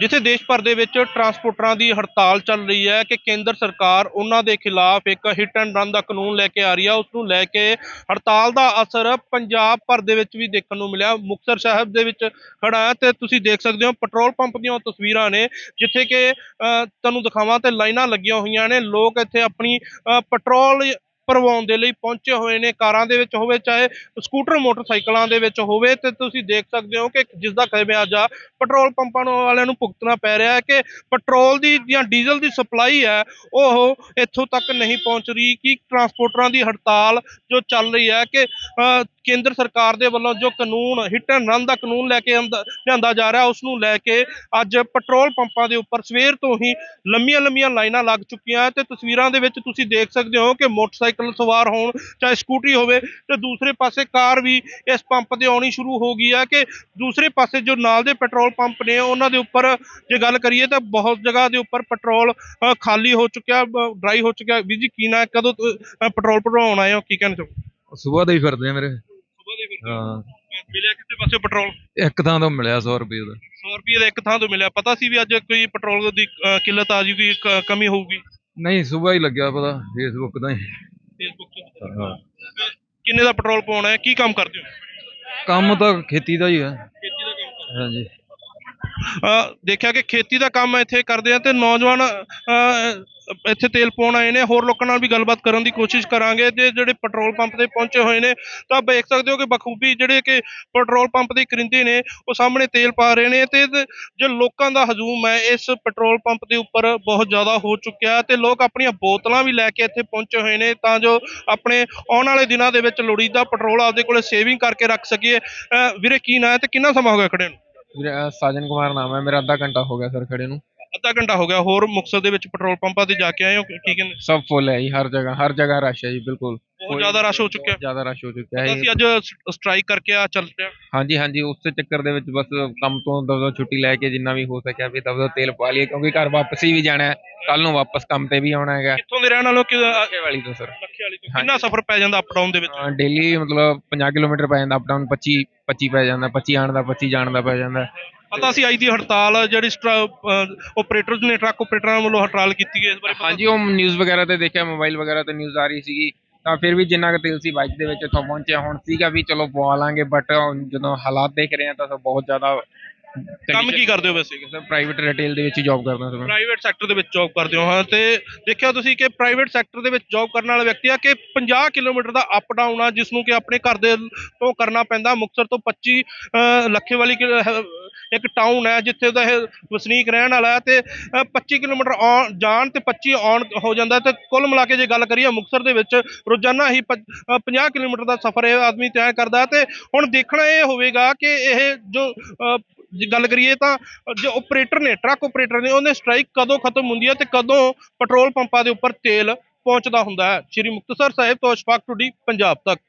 ਜਿੱਥੇ ਦੇਸ਼ ਭਰ ਦੇ ਵਿੱਚ ਟਰਾਂਸਪੋਰਟਰਾਂ ਦੀ ਹੜਤਾਲ ਚੱਲ ਰਹੀ ਹੈ ਕਿ ਕੇਂਦਰ ਸਰਕਾਰ ਉਹਨਾਂ ਦੇ ਖਿਲਾਫ ਇੱਕ ਹਿੱਟ ਐਂਡ ਰਨ ਦਾ ਕਾਨੂੰਨ ਲੈ ਕੇ ਆ ਰਹੀ ਹੈ ਉਸ ਨੂੰ ਲੈ ਕੇ ਹੜਤਾਲ ਦਾ ਅਸਰ ਪੰਜਾਬ ਭਰ ਦੇ ਵਿੱਚ ਵੀ ਦੇਖਣ ਨੂੰ ਮਿਲਿਆ। ਮੁਕਤਸਰ ਸਾਹਿਬ ਦੇ ਵਿੱਚ ਖੜਾ ਹੈ ਤੇ ਤੁਸੀਂ ਦੇਖ ਸਕਦੇ ਹੋ ਪੈਟਰੋਲ ਪੰਪ ਦੀਆਂ ਉਹ ਤਸਵੀਰਾਂ ਨੇ, ਜਿੱਥੇ ਕਿ ਤੁਹਾਨੂੰ ਦਿਖਾਵਾਂ ਤੇ ਲਾਈਨਾਂ ਲੱਗੀਆਂ ਹੋਈਆਂ ਨੇ। ਲੋਕ ਇੱਥੇ ਆਪਣੀ ਪੈਟਰੋਲ ਭਰਵਾਉਣ ਦੇ ਲਈ ਪਹੁੰਚੇ ਹੋਏ ਨੇ ਕਾਰਾਂ ਦੇ ਵਿੱਚ ਹੋਵੇ, ਚਾਹੇ ਸਕੂਟਰ, ਮੋਟਰਸਾਈਕਲਾਂ ਦੇ ਵਿੱਚ ਹੋਵੇ, ਤੇ ਤੁਸੀਂ ਦੇਖ ਸਕਦੇ ਹੋ ਕਿ ਜਿਸ ਦਾ ਖਮਿਆਜਾ ਜਾ ਪੈਟਰੋਲ ਪੰਪਾਂ ਵਾਲਿਆਂ ਨੂੰ ਭੁਗਤਣਾ ਪੈ ਰਿਹਾ ਹੈ ਕਿ ਪੈਟਰੋਲ ਦੀ ਜਾਂ ਡੀਜ਼ਲ ਦੀ ਸਪਲਾਈ ਹੈ, ਉਹ ਇੱਥੋਂ ਤੱਕ ਨਹੀਂ ਪਹੁੰਚ ਰਹੀ ਕਿ ਟਰਾਂਸਪੋਰਟਰਾਂ ਦੀ ਹੜਤਾਲ ਜੋ ਚੱਲ ਰਹੀ ਹੈ ਕਿ ਕੇਂਦਰ ਸਰਕਾਰ ਦੇ ਵੱਲੋਂ ਜੋ ਕਾਨੂੰਨ ਹਿੱਟ ਐਂਡ ਰਨ ਦਾ ਕਾਨੂੰਨ ਲੈ ਕੇ ਲਿਆਂਦਾ ਜਾ ਰਿਹਾ ਉਸ ਨੂੰ ਲੈ ਕੇ ਅੱਜ ਪੈਟਰੋਲ ਪੰਪਾਂ ਦੇ ਉੱਪਰ ਸਵੇਰ ਤੋਂ ਹੀ ਲੰਮੀਆਂ ਲੰਮੀਆਂ ਲਾਈਨਾਂ ਲੱਗ ਚੁੱਕੀਆਂ ਤੇ ਤਸਵੀਰਾਂ ਦੇ ਵਿੱਚ ਤੁਸੀਂ ਦੇਖ ਸਕਦੇ ਹੋ ਕਿ ਮੋਟਰਸਾਈਕਲ ਸਵਾਰ ਹੋਣ ਚਾਹੇ ਸਕੂਟਰੀ ਹੋਵੇ ਤੇ ਦੂਸਰੇ ਪਾਸੇ ਕਾਰ ਵੀ ਇਸ ਪੰਪ ਤੇ ਆਉਣੀ ਸ਼ੁਰੂ ਹੋ ਗਈ ਹੈ ਕਿ ਦੂਸਰੇ ਪਾਸੇ ਜੋ ਨਾਲ ਦੇ ਪੈਟਰੋਲ ਪੰਪ ਨੇ ਉਹਨਾਂ ਦੇ ਉੱਪਰ ਜੇ ਗੱਲ ਕਰੀਏ ਤਾਂ ਬਹੁਤ ਜਗ੍ਹਾ ਦੇ ਉੱਪਰ ਪੈਟਰੋਲ ਖਾਲੀ ਹੋ ਚੁੱਕਿਆ ਡਰਾਈ ਹੋ ਚੁੱਕਿਆ। ਵੀ ਜੀ ਕੀ ਨਾ ਕਦੋਂ ਤੋਂ, ਪੈਟਰੋਲ ਭਰਵਾਉਣ ਆਏ ਹੋ? ਕੀ ਕਹਿਣਾ ਚਾਹੋ ਸਵੇਰ ਦੇ ਹੀ ਫਿਰਦੇ ਆ ਮੇਰੇ। ਦੇ ਹਾਂ ਮਿਲਿਆ ਕਿਸੇ ਪਾਸੇ ਪੈਟਰੋਲ? ਇੱਕ ਥਾਂ ਤੋਂ ਮਿਲਿਆ 100 ਰੁਪਏ ਦਾ। 100 ਰੁਪਏ ਦਾ ਇੱਕ ਥਾਂ ਤੋਂ ਮਿਲਿਆ। ਪਤਾ ਸੀ ਵੀ ਅੱਜ ਕੋਈ ਪੈਟਰੋਲ ਦੀ ਅ, ਕਿੱਲਤ ਆ ਜੂਗੀ ਕ- ਕਮੀ ਹੋਊਗੀ? ਨਹੀਂ ਸਵੇਰ ਹੀ ਲੱਗਿਆ ਪਤਾ ਫੇਸਬੁੱਕ ਦਾ ਹੀ। ਫੇਸਬੁੱਕ ਤੋਂ ਹਾਂ ਕਿੰਨੇ ਦਾ ਪੈਟਰੋਲ ਪਾਉਣਾ ਹੈ? ਕੀ ਕੰਮ ਕਰਦੇ ਹੋ? ਕੰਮ ਤਾਂ ਖੇਤੀ ਦਾ ਹੀ ਹੈ। ਖੇਤੀ ਦਾ ਕੰਮ ਹਾਂਜੀ। ਦੇਖਿਆ ਕਿ ਖੇਤੀ ਦਾ ਕੰਮ ਇੱਥੇ ਕਰਦੇ ਆ ਤੇ ਨੌਜਵਾਨ ਇੱਥੇ ਤੇਲ ਪਾਉਣ ਆਏ ਨੇ। ਹੋਰ ਲੋਕਾਂ ਨਾਲ ਵੀ ਗੱਲਬਾਤ ਕਰਨ ਦੀ ਕੋਸ਼ਿਸ਼ ਕਰਾਂਗੇ। ਤੇ ਜਿਹੜੇ ਪੈਟਰੋਲ ਪੰਪ ਤੇ ਪਹੁੰਚੇ ਹੋਏ ਨੇ, ਤਾਂ ਦੇਖ ਸਕਦੇ ਹੋ ਕਿ ਬਖੂਬੀ ਜਿਹੜੇ ਕਿ ਪੈਟਰੋਲ ਪੰਪ ਦੇ ਕਰਿੰਦੇ ਨੇ, ਉਹ ਸਾਹਮਣੇ ਤੇਲ ਪਾ ਰਹੇ ਨੇ ਤੇ ਜੋ ਲੋਕਾਂ ਦਾ ਹਜੂਮ ਹੈ, ਇਸ ਪੈਟਰੋਲ ਪੰਪ ਦੇ ਉੱਪਰ ਬਹੁਤ ਜ਼ਿਆਦਾ ਹੋ ਚੁੱਕਿਆ ਤੇ ਲੋਕ ਆਪਣੀਆਂ ਬੋਤਲਾਂ ਵੀ ਲੈ ਕੇ ਇੱਥੇ ਪਹੁੰਚੇ ਹੋਏ ਨੇ, ਤਾਂ ਜੋ ਆਪਣੇ ਆਉਣ ਵਾਲੇ ਦਿਨਾਂ ਦੇ ਵਿੱਚ ਲੋੜੀਂਦਾ ਪੈਟਰੋਲ ਆਪਦੇ ਕੋਲੇ ਸੇਵਿੰਗ ਕਰਕੇ ਰੱਖ ਸਕੀਏ। ਵੀਰੇ, ਕੀ ਨਾਂ ਹੈ ਤੇ ਕਿੰਨਾ ਸਮਾਂ ਹੋ ਗਿਆ ਖੜੇ ਨੂੰ? ਸਾਜਨ ਕੁਮਾਰ ਨਾਮ ਹੈ ਮੇਰਾ ਅੱਧਾ ਘੰਟਾ ਹੋ ਗਿਆ ਸਰ ਖੜੇ ਨੂੰ। ਅੱਧਾ ਘੰਟਾ ਹੋ ਗਿਆ ਹੋਰ ਮੁਕਤਸਰ ਦੇ ਵਿੱਚ ਪੈਟਰੋਲ ਪੰਪਾਂ ਤੇ ਜਾ ਕੇ ਆਏ ਹੋ ਕੀ ਕਹਿੰਦੇ? ਸਭ ਫੁੱਲ ਹੈ ਜੀ ਹਰ ਜਗ੍ਹਾ ਹਰ ਜਗ੍ਹਾ ਰਸ਼ ਹੈ ਜੀ ਬਿਲਕੁਲ। ਬਹੁਤ ਜ਼ਿਆਦਾ ਰਸ਼ ਹੋ ਚੁੱਕਿਆ। ਜ਼ਿਆਦਾ ਰਸ਼ ਹੋ ਚੁੱਕਿਆ ਹੈ ਅਸੀਂ ਅੱਜ ਸਟ੍ਰਾਈਕ ਕਰਕੇ ਆ ਚੱਲ ਪਿਆ ਹਾਂਜੀ ਹਾਂਜੀ ਉਸੇ ਚੱਕਰ ਦੇ ਵਿੱਚ ਬਸ ਕੰਮ ਤੋਂ ਦਬਦਬ ਛੁੱਟੀ ਲੈ ਕੇ ਜਿੰਨਾ ਵੀ ਹੋ ਸਕਿਆ ਵੀ ਦਬਦਬ ਤੇਲ ਪਾ ਲਈਏ ਕਿਉਂਕਿ ਘਰ ਵਾਪਸੀ ਵੀ ਜਾਣਾ ਹੈ ਕੱਲ ਨੂੰ ਵਾਪਸ ਕੰਮ ਤੇ ਵੀ ਆਉਣਾ ਹੈਗਾ। ਕਿੱਥੋਂ ਦੇ ਰਹਿਣ ਵਾਲੋ ਕਿ ਵਾਲੀ ਤੋਂ ਸਰ। ਵਾਲੀ ਤੋਂ ਕਿੰਨਾ ਸਫ਼ਰ ਪੈ ਜਾਂਦਾ ਅਪ ਡਾਊਨ ਦੇ ਵਿੱਚ? ਡੇਲੀ ਮਤਲਬ 50 ਕਿਲੋਮੀਟਰ ਪੈ ਜਾਂਦਾ ਅਪ ਡਾਊਨ 25 25 ਪੈ ਜਾਂਦਾ 25 ਆਉਣ ਦਾ 25 ਜਾਣ ਦਾ ਪੈ ਜਾਂਦਾ। ਪਤਾ ਸੀ ਅੱਜ ਦੀ ਹੜਤਾਲ ਜਿਹੜੀ ਆਪਰੇਟਰਸ ਨੇ ਟਰੱਕ ਆਪਰੇਟਰਾਂ ਵੱਲੋਂ ਹੜਤਾਲ ਕੀਤੀ ਹੈ ਇਸ ਬਾਰੇ ਹਾਂਜੀ ਉਹ ਨਿਊਜ਼ ਵਗੈਰਾ ਤੇ ਦੇਖਿਆ ਮੋਬਾਈਲ ਵਗੈਰਾ ਤੇ ਨਿਊਜ਼ ਆ ਰਹੀ ਸੀਗੀ। ਤਾਂ ਫਿਰ ਵੀ ਜਿੰਨਾ ਕੁ ਤੇਲ ਸੀ ਬਾਈਕ ਦੇ ਵਿੱਚ ਇੱਥੋਂ ਪਹੁੰਚਿਆ ਹੁਣ ਸੀਗਾ ਵੀ ਚਲੋ ਪਵਾ ਲਾਂਗੇ ਬਟ ਜਦੋਂ ਹਾਲਾਤ ਦੇਖ ਰਹੇ ਆ ਤਾਂ ਬਹੁਤ ਜ਼ਿਆਦਾ ਕੰਮ ਕੀ ਕਰਦੇ ਹੋ ਵੈਸੇ? ਪ੍ਰਾਈਵੇਟ ਰਿਟੇਲ ਦੇ ਵਿੱਚ ਜੌਬ ਕਰਦਾ ਸੀ ਮੈਂ। ਪ੍ਰਾਈਵੇਟ ਸੈਕਟਰ ਦੇ ਵਿੱਚ ਜੌਬ ਕਰਦੇ ਹੋ ਹਾਂ ਤੇ ਦੇਖਿਆ ਤੁਸੀਂ ਕਿ ਪ੍ਰਾਈਵੇਟ ਸੈਕਟਰ ਦੇ ਵਿੱਚ ਜੌਬ ਕਰਨ ਵਾਲਾ ਵਿਅਕਤੀ ਆ ਕਿ 50 ਕਿਲੋਮੀਟਰ ਦਾ ਅਪ ਡਾਊਨ ਆ ਜਿਸ ਨੂੰ ਕਿ ਆਪਣੇ ਘਰ ਦੇ ਤੋਂ ਕਰਨਾ ਪੈਂਦਾ ਮੁਕਤਸਰ ਤੋਂ 25 ਅ, ਲੱਖੇ ਵਾਲੀ ਕਿ- ਹੈ- ਇੱਕ ਟਾਊਨ ਹੈ ਜਿੱਥੇ ਦਾ ਇਹ ਵਸਨੀਕ ਰਹਿਣ ਵਾਲਾ ਹੈ ਤੇ ਅ, 25 ਕਿਲੋਮੀਟਰ ਆਉਣ ਜਾਣ ਤੇ 25 ਆਉਣ ਹੋ ਜਾਂਦਾ ਤੇ ਕੁੱਲ ਮਿਲਾ ਕੇ ਜੇ ਗੱਲ ਕਰੀਏ ਮੁਕਤਸਰ ਦੇ ਵਿੱਚ ਰੋਜ਼ਾਨਾ ਹੀ ਪ- ਅ, 50 ਕਿਲੋਮੀਟਰ ਦਾ ਸਫ਼ਰ ਇਹ ਆਦਮੀ ਤੈਅ ਕਰਦਾ ਤੇ ਹੁਣ ਦੇਖਣਾ ਇਹ ਹੋਵੇਗਾ ਕਿ ਇਹ ਜੋ ਜੇ ਗੱਲ ਕਰੀਏ ਤਾਂ ਜੋ ਆਪਰੇਟਰ ਨੇ ਟਰੱਕ ਆਪਰੇਟਰ ਨੇ, ਉਹਨੇ ਸਟ੍ਰਾਈਕ ਕਦੋਂ ਖਤਮ ਹੁੰਦੀ ਹੈ ਤੇ ਕਦੋਂ ਪੈਟਰੋਲ ਪੰਪਾਂ ਦੇ ਉੱਪਰ ਤੇਲ ਪਹੁੰਚਦਾ ਹੁੰਦਾ ਹੈ? ਸ਼੍ਰੀ ਮੁਕਤਸਰ ਸਾਹਿਬ ਤੋਂ ਅਸ਼ਫਾਕ ਟੁਡੀ, ਪੰਜਾਬ ਤੱਕ।